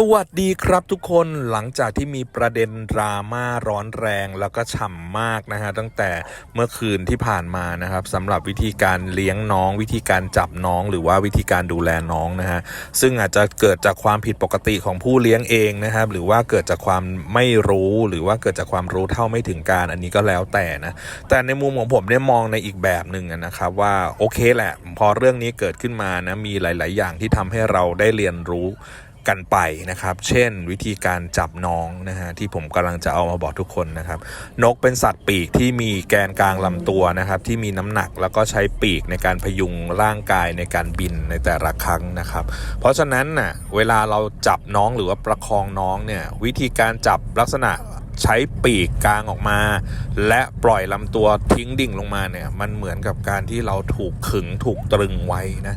สวัสดีครับทุกคนหลังจากที่มีประเด็นดราม่าร้อนแรงแล้วก็ฉ่ำมากนะฮะตั้งแต่เมื่อคืนที่ผ่านมานะครับสำหรับวิธีการเลี้ยงน้อง วิธีการจับน้อง หรือว่าวิธีการดูแลน้องนะฮะซึ่งอาจจะเกิดจากความผิดปกติของผู้เลี้ยงเองนะครับหรือว่าเกิดจากความไม่รู้หรือว่าเกิดจากความรู้เท่าไม่ถึงการอันนี้ก็แล้วแต่นะแต่ในมุมของผมเนี่ยมองในอีกแบบหนึ่งนะครับว่าโอเคแหละ พอเรื่องนี้เกิดขึ้นมานะมีหลาย ๆ อย่างที่ทำให้เราได้เรียนรู้ กันไปนะครับ เช่นวิธีการจับน้องนะฮะที่ผมกำลังจะเอามาบอกทุกคนนะครับ นกเป็นสัตว์ปีกที่มีแกนกลางลำตัวนะครับ ที่มีน้ำหนักแล้วก็ใช้ปีกในการพยุงร่างกายในการบินในแต่ละครั้งนะครับ เพราะฉะนั้นน่ะเวลาเราจับน้องหรือว่าประคองน้องเนี่ยวิธีการจับลักษณะ ใช้ปีกกลางออกมา และปล่อยลำตัวทิ้งดิ่งลงมาเนี่ย มันเหมือนกับการที่เราถูกขึงถูกตรึงไว้นะ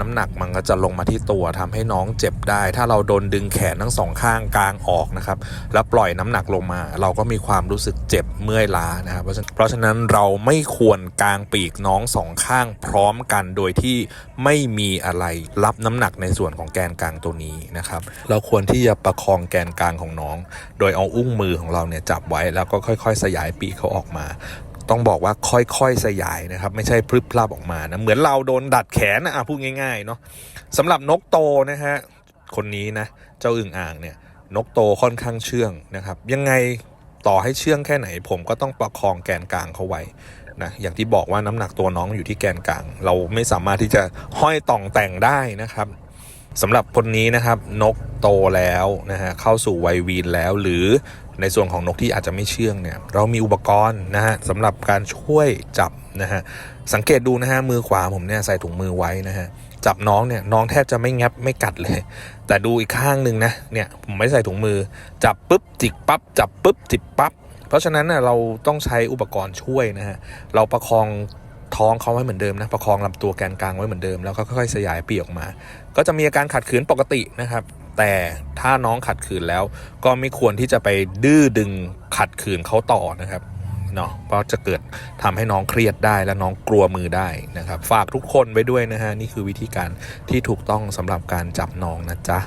น้ำหนักมันก็จะลงมาที่ตัวทำให้น้องเจ็บได้ ถ้าเราโดนดึงแขนทั้งสองข้างกลางออกนะครับ แล้วปล่อยน้ำหนักลงมา เราก็มีความรู้สึกเจ็บเมื่อยล้านะครับเพราะฉะนั้นเราไม่ควรกางปีกน้องสองข้างพร้อมกันโดยที่ไม่มีอะไรรับน้ำหนักในส่วนของแกนกลางตัวนี้นะครับ เราควรที่จะประคองแกนกลางของน้อง โดยเอาอุ้งมือของเราเนี่ยจับไว้แล้วก็ค่อย ๆ สยายปีกเขาออกมา ต้องบอกว่าค่อยๆสยายนะครับ ไม่ใช่พรึบพลับออกมานะเหมือนเราโดนดัดแขนนะอะพูดง่ายๆเนาะสำหรับนกโตนะฮะคนนี้นะเจ้าอึ่งอ่างเนี่ยนกโตค่อนข้างเชื่องนะครับ ยังไงต่อให้เชื่องแค่ไหน ผมก็ต้องประคองแกนกลางเขาไว้นะอย่างที่บอกว่าน้ำหนักตัวน้องอยู่ที่แกนกลาง เราไม่สามารถที่จะห้อยต่องแต่งได้นะครับสำหรับคนนี้นะครับนกโตแล้วนะฮะเข้าสู่วัยวีนแล้วหรือ ในส่วนของนกที่อาจจะไม่เชื่องเนี่ยเรามีอุปกรณ์นะฮะสำหรับการช่วยจับนะฮะสังเกตดูนะฮะมือขวาผมเนี่ยใส่ถุงมือไว้นะฮะจับน้องเนี่ยน้องแทบจะไม่งับไม่กัดเลย แต่ดูอีกข้างหนึ่งนะเนี่ยผมไม่ใส่ถุงมือ จับปุ๊บจิกปั๊บจับปุ๊บจิกปั๊บเพราะฉะนั้นเน่ยเราต้องใช้อุปกรณ์ช่วยนะฮะเราประคองท้องเขาไว้เหมือนเดิมนะประคองลำตัวแกนกลางไว้เหมือนเดิมแล้วก็ค่อยๆสยายปีกออกมา ก็จะมีอาการขัดขืนปกตินะครับ แต่ถ้าน้องขัดขืนแล้ว ก็ไม่ควรที่จะไปดื้อดึงขัดขืนเขาต่อนะครับเนาะเพราะจะเกิดทำให้น้องเครียดได้และน้องกลัวมือได้นะครับ ฝากทุกคนไว้ด้วยนะฮะนี่คือวิธีการที่ถูกต้องสำหรับการจับน้องนะจ๊ะ